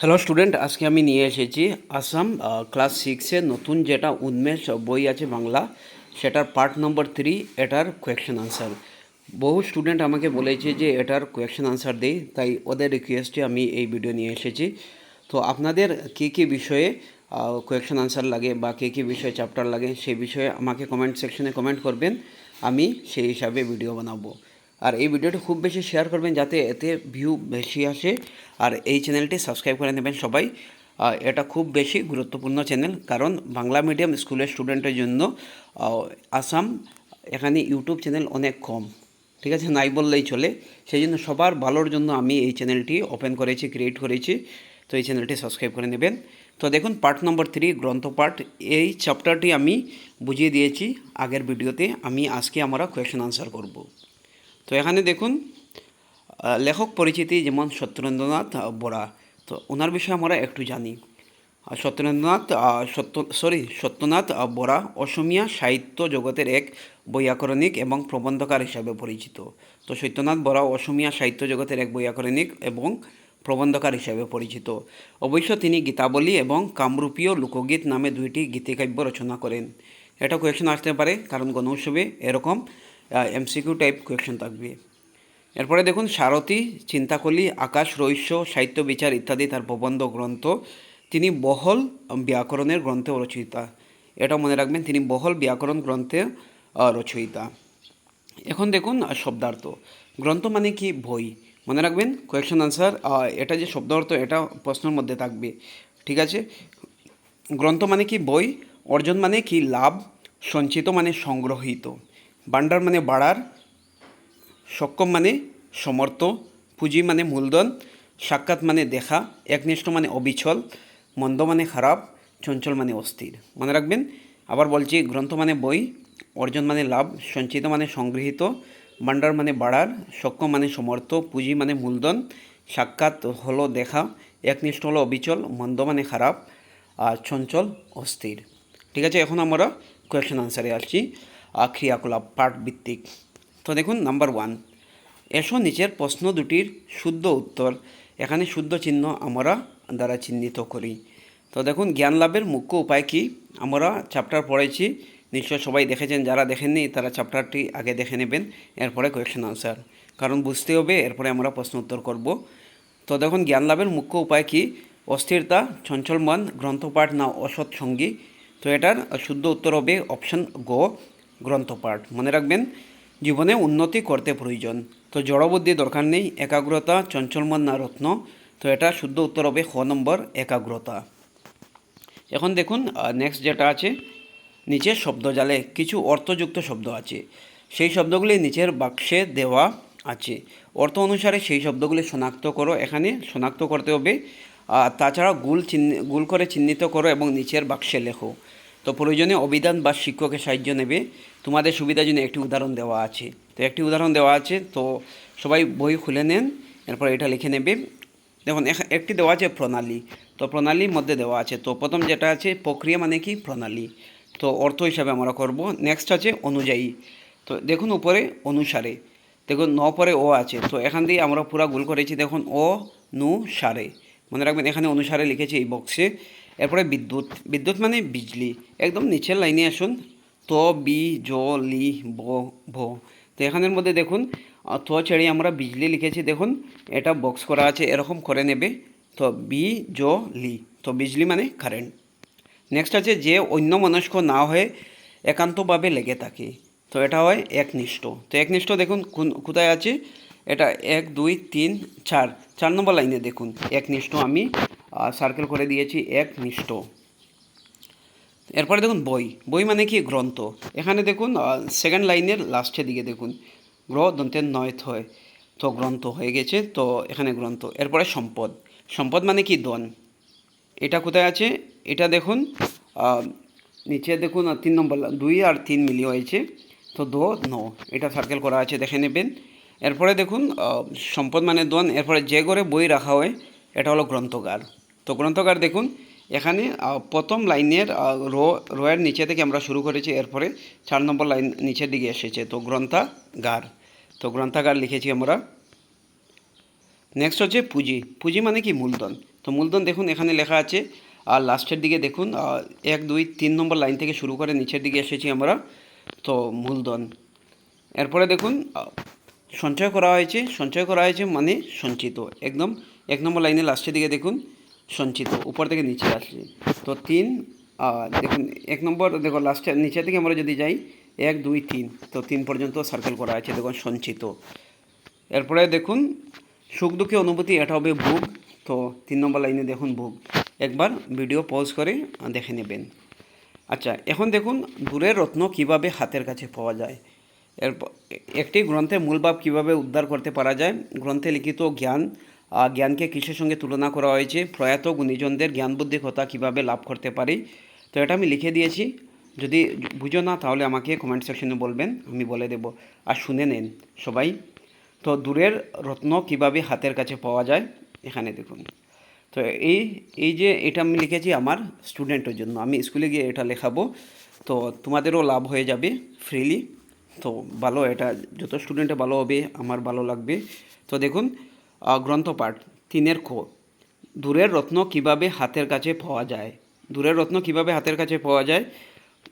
Hello student আজকে আমি নিয়ে এসেছি আসাম ক্লাস সিক্সে নতুন যেটা উন্মেষ বই আছে বাংলা, সেটার পার্ট নম্বর থ্রি এটার কোয়েকশন আনসার বহু স্টুডেন্ট আমাকে বলেছে যে এটার কোয়েকশন আনসার দেই, তাই ওদের রিকোয়েস্টে আমি এই ভিডিও নিয়ে এসেছি। তো আপনাদের কী কী বিষয়ে কোয়েকশন আনসার লাগে বা কী কী বিষয়ে চ্যাপ্টার লাগে, সেই বিষয়ে আমাকে কমেন্ট সেকশনে কমেন্ট করবেন, আমি সেই হিসাবে ভিডিও বানাবো। আর এই ভিডিওটা খুব বেশি শেয়ার করবেন যাতে এতে ভিউ বেশি আসে। আর এই চ্যানেলটি সাবস্ক্রাইব করে নেবেন সবাই। এটা খুব বেশি গুরুত্বপূর্ণ চ্যানেল কারণ বাংলা মিডিয়াম স্কুলের স্টুডেন্টের জন্য আসাম এখানে ইউটিউব চ্যানেল অনেক কম। ঠিক আছে, নাই বললেই চলে। সেই জন্য সবার ভালোর জন্য আমি এই চ্যানেলটি ওপেন করেছি ক্রিয়েট করেছি। তো এই চ্যানেলটি সাবস্ক্রাইব করে নেবেন। তো দেখুন পার্ট নম্বর থ্রি গ্রন্থ পাঠ। এই চ্যাপ্টারটি আমি বুঝিয়ে দিয়েছি আগের ভিডিওতে আমি আজকে আমরা কোয়েশন আনসার করব। তো এখানে দেখুন লেখক পরিচিতি যেমন সত্যেন্দ্রনাথ বরা। তো ওনার বিষয়ে আমরা একটু জানি। সত্যেন্দ্রনাথ সত্য সরি সত্যনাথ বরা অসমিয়া সাহিত্য জগতের এক বৈয়াকরণিক এবং প্রবন্ধকার হিসাবে পরিচিত। তো সত্যনাথ, বরা অসমিয়া সাহিত্য জগতের এক বৈয়াকরণিক এবং প্রবন্ধকার হিসাবে পরিচিত। অবশ্য তিনি গীতাবলী এবং কামরূপীয় লোকগীত নামে দুইটি গীতিকাব্য রচনা করেন। এটা কোয়েশন আসতে পারে, কারণ গণ উৎসবে এরকম এমসিকিউ টাইপ কোয়েশন থাকবে। এরপরে দেখুন, সারথী, চিন্তাকলি, আকাশ, রহস্য, সাহিত্য, বিচার ইত্যাদি তার প্রবন্ধ গ্রন্থ। তিনি বহল ব্যাকরণের গ্রন্থে রচয়িতা এটা মনে রাখবেন, তিনি বহল ব্যাকরণ গ্রন্থে রচয়িতা এখন দেখুন শব্দার্থ। গ্রন্থ মানে কি? বই। মনে রাখবেন কোয়েশন আনসার এটা যে শব্দার্থ, এটা প্রশ্নের মধ্যে থাকবে। ঠিক আছে? গ্রন্থ মানে কি? বই। অর্জন মানে কি? লাভ। সঞ্চিত মানে সংগ্রহীত। ভাণ্ডার মানে বাড়ার সক্ষম মানে সমর্থ পুঁজি মানে মূলধন, সাক্ষাৎ মানে দেখা, একনিষ্ঠ মানে অবিচল, মন্দ মানে খারাপ চঞ্চল মানে অস্থির মনে রাখবেন আবার বলছি গ্রন্থ মানে বই অর্জন মানে লাভ, সঞ্চিত মানে সংগৃহীত ভাণ্ডার মানে বাড়ার সক্ষম মানে সমর্থ পুঁজি মানে মূলধন, সাক্ষাৎ হলো দেখা, একনিষ্ঠ হলো অবিচল, মন্দ মানে খারাপ আর চঞ্চল অস্থির ঠিক আছে, এখন আমরা কোয়েশন আনসারে আসছি। ক্রিয়াকলাপ পাঠ ভিত্তিক। তো দেখুন নাম্বার ওয়ান এসো নিচের প্রশ্ন দুটির শুদ্ধ উত্তর। এখানে শুদ্ধ চিহ্ন আমরা দ্বারা চিহ্নিত করি। তো দেখুন, জ্ঞান লাভের মুখ্য উপায় কি? আমরা চ্যাপ্টার পড়েছি। নিশ্চয় সবাই দেখেছেন, যারা দেখেননি, তারা চ্যাপ্টারটি আগে দেখে নেবেন, এরপরে কোয়েশন আনসার কারণ বুঝতে হবে, এরপরে আমরা প্রশ্ন উত্তর করব। তো দেখুন, জ্ঞান লাভের মুখ্য উপায় কি? অস্থিরতা, চঞ্চল মন, গ্রন্থপাঠ না অসৎ সঙ্গী? তো এটার শুদ্ধ উত্তর হবে অপশন গ গ্রন্থপাঠ। মনে রাখবেন, জীবনে উন্নতি করতে প্রয়োজন। তো জড়বুদ্ধি দরকার নেই, একাগ্রতা চঞ্চল মন না রত্ন। তো এটা শুদ্ধ উত্তর হবে খ নম্বর, একাগ্রতা। এখন দেখুন নেক্সট যেটা আছে, নিচের শব্দজালে কিছু অর্থযুক্ত শব্দ আছে। সেই শব্দগুলি নিচের বাক্সে দেওয়া আছে। অর্থ অনুসারে সেই শব্দগুলি শনাক্ত করো, এখানে শনাক্ত করতে হবে। তাছাড়া গুল চিহ্ন গুল করে চিহ্নিত করো এবং নিচের বাক্সে লেখো। তো প্রয়োজনে অভিধান বা শিক্ষকের সাহায্য নেবে। তোমাদের সুবিধার জন্য একটি উদাহরণ দেওয়া আছে। তো একটি উদাহরণ দেওয়া আছে, তো সবাই বই খুলে নেন, এরপর এটা লিখে নেবে। দেখুন একটি দেওয়া আছে প্রণালী। তো প্রণালীর মধ্যে দেওয়া আছে, তো প্রথম যেটা আছে, প্রক্রিয়া মানে কি? প্রণালী। তো অর্থ হিসাবে আমরা করব। নেক্সট আছে অনুযায়ী। তো দেখুন, উপরে অনুসারে। দেখুন, ন পরে ও আছে। তো এখান দিয়ে আমরা পুরো গোল করেছি। দেখুন, ও নু সারে। মনে রাখবেন, এখানে অনুসারে লিখেছি এই বক্সে এরপরে বিদ্যুৎ। বিদ্যুৎ মানে বিজলি। একদম নিচের লাইনে আসুন। তো, বি, জ, লি, ব, ভ। তো এখানের মধ্যে দেখুন তো ছেড়ে আমরা বিজলি লিখেছি। দেখুন, এটা বক্স করা আছে, এরকম করে নেবে। তো, বি, জ, লি। তো বিজলি মানে কারেন্ট নেক্সট আছে যে অন্য মনস্ক না হয়ে একান্তভাবে লেগে থাকে। তো এটা হয় একনিষ্ঠ। তো একনিষ্ঠ দেখুন কোথায় আছে? এটা এক, দুই, তিন, চার। চার নম্বর লাইনে দেখুন। একনিষ্ঠ আমি সার্কেল করে দিয়েছি একনিষ্ঠ এরপরে দেখুন বই। বই মানে কি? গ্রন্থ। এখানে দেখুন সেকেন্ড লাইনের লাস্টের দিকে দেখুন। গ্রহ দন্তের নয় হয় তো গ্রন্থ হয়ে গেছে, তো এখানে গ্রন্থ। এরপরে সম্পদ। সম্পদ মানে কি? দন এটা কোথায় আছে? এটা দেখুন নিচে দেখুন তিন নম্বর দুই আর তিন মিলিয়ে হয়েছে। তো দো ন। এটা সার্কেল করা আছে, দেখে নেবেন। এরপরে দেখুন সম্পদ মানে দন এরপরে যে ঘরে বই রাখা হয়, এটা হলো গ্রন্থগার তো গ্রন্থগার দেখুন, এখানে প্রথম লাইনের রো, রোয়ের নিচে থেকে আমরা শুরু করেছি, এরপরে চার নম্বর লাইন নিচের দিকে এসেছে। তো গ্রন্থাগার। তো গ্রন্থাগার লিখেছি আমরা। নেক্সট হচ্ছে পুঁজি। পুঁজি মানে কি? মূলধন। তো মূলধন দেখুন, এখানে লেখা আছে। আর লাস্টের দিকে দেখুন এক, দুই, তিন নম্বর লাইন থেকে শুরু করে নিচের দিকে এসেছি আমরা। তো মূলধন। এরপরে দেখুন সঞ্চয় করা হয়েছে, সঞ্চয় করা হয়েছে মানে সঞ্চিত। একদম এক নম্বর লাইনে লাস্টের দিকে দেখুন, সঞ্চিত, উপর থেকে নিচে আসছে। তো তিন দেখুন, এক নম্বর দেখো লাস্টে নিচে থেকে আমরা যদি যাই, এক, দুই, তিন, তো তিন পর্যন্ত সার্কেল করা আছে, দেখুন, সঞ্চিত। এরপরে দেখুন, সুখ দুঃখে অনুভূতি এটা হবে ভোগ, তো তিন নম্বর লাইনে দেখুন ভোগ। একবার ভিডিও পজ করে দেখে নেবেন। আচ্ছা এখন দেখুন দূরের রত্ন কীভাবে হাতের কাছে পাওয়া যায়? এরপর একটি গ্রন্থের মূল ভাব কীভাবে উদ্ধার করতে পারা যায়? গ্রন্থে লিখিত জ্ঞান জ্ঞানকে কিসের সঙ্গে তুলনা করা হয়েছে? প্রয়াত গুণীজনদের জ্ঞান বুদ্ধি কথা কীভাবে লাভ করতে পারি? তো এটা আমি লিখে দিয়েছি। যদি বুঝো না, তাহলে আমাকে কমেন্ট সেকশনে বলবেন, আমি বলে দেব। আর শুনে নেন সবাই। তো দূরের রত্ন কীভাবে হাতের কাছে পাওয়া যায়? এখানে দেখুন। তো এই এই যে এটা আমি লিখেছি আমার স্টুডেন্টের জন্য। আমি স্কুলে গিয়ে এটা লেখাবো। তো তোমাদেরও লাভ হয়ে যাবে ফ্রিলি তো ভালো, এটা যত স্টুডেন্টে ভালো হবে, আমার ভালো লাগবে। তো দেখুন গ্রন্থপাঠ, তিনের খো। দূরের রত্ন কীভাবে হাতের কাছে পাওয়া যায়? দূরের রত্ন কীভাবে হাতের কাছে পাওয়া যায়?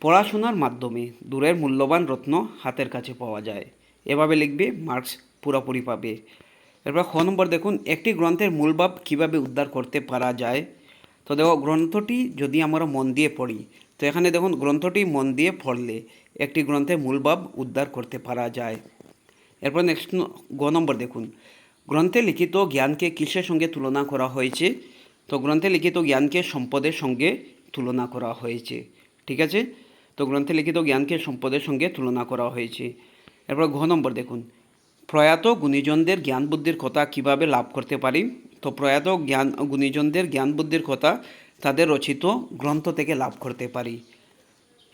পড়াশোনার মাধ্যমে দূরের মূল্যবান রত্ন হাতের কাছে পাওয়া যায়। এভাবে লিখবে মার্কস পুরোপুরি পাবে। এরপর খ নম্বর দেখুন, একটি গ্রন্থের মূলভাব কীভাবে উদ্ধার করতে পারা যায়? তো দেখো, গ্রন্থটি যদি আমরা মন দিয়ে পড়ি এখানে দেখুন, গ্রন্থটি মন দিয়ে পড়লে একটি গ্রন্থের মূলভাব উদ্ধার করতে পারা যায়। এরপর নেক্সট গ নম্বর দেখুন। গ্রন্থে লিখিত জ্ঞানকে কিসের সঙ্গে তুলনা করা হয়েছে? তো গ্রন্থে লিখিত জ্ঞানকে সম্পদের সঙ্গে তুলনা করা হয়েছে। ঠিক আছে? তো গ্রন্থে লিখিত জ্ঞানকে সম্পদের সঙ্গে তুলনা করা হয়েছে। এরপর ঘ নম্বর দেখুন। প্রয়াত গুণীজনদের জ্ঞান বুদ্ধির কথা কীভাবে লাভ করতে পারি? তো প্রয়াত জ্ঞান, গুণীজনদের জ্ঞান বুদ্ধির কথা তাদের রচিত গ্রন্থ থেকে লাভ করতে পারি।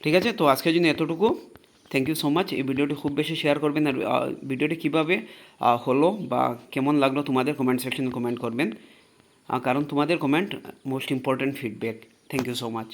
ঠিক আছে? তো আজকের জন্য এতটুকু। থ্যাংক ইউ সো মাচ এই ভিডিওটি খুব বেশি শেয়ার করবেন আর ভিডিওটি কীভাবে হলো বা কেমন লাগল তোমাদের কমেন্ট সেকশনে কমেন্ট করবেন। কারণ তোমাদের comment most important feedback thank you so much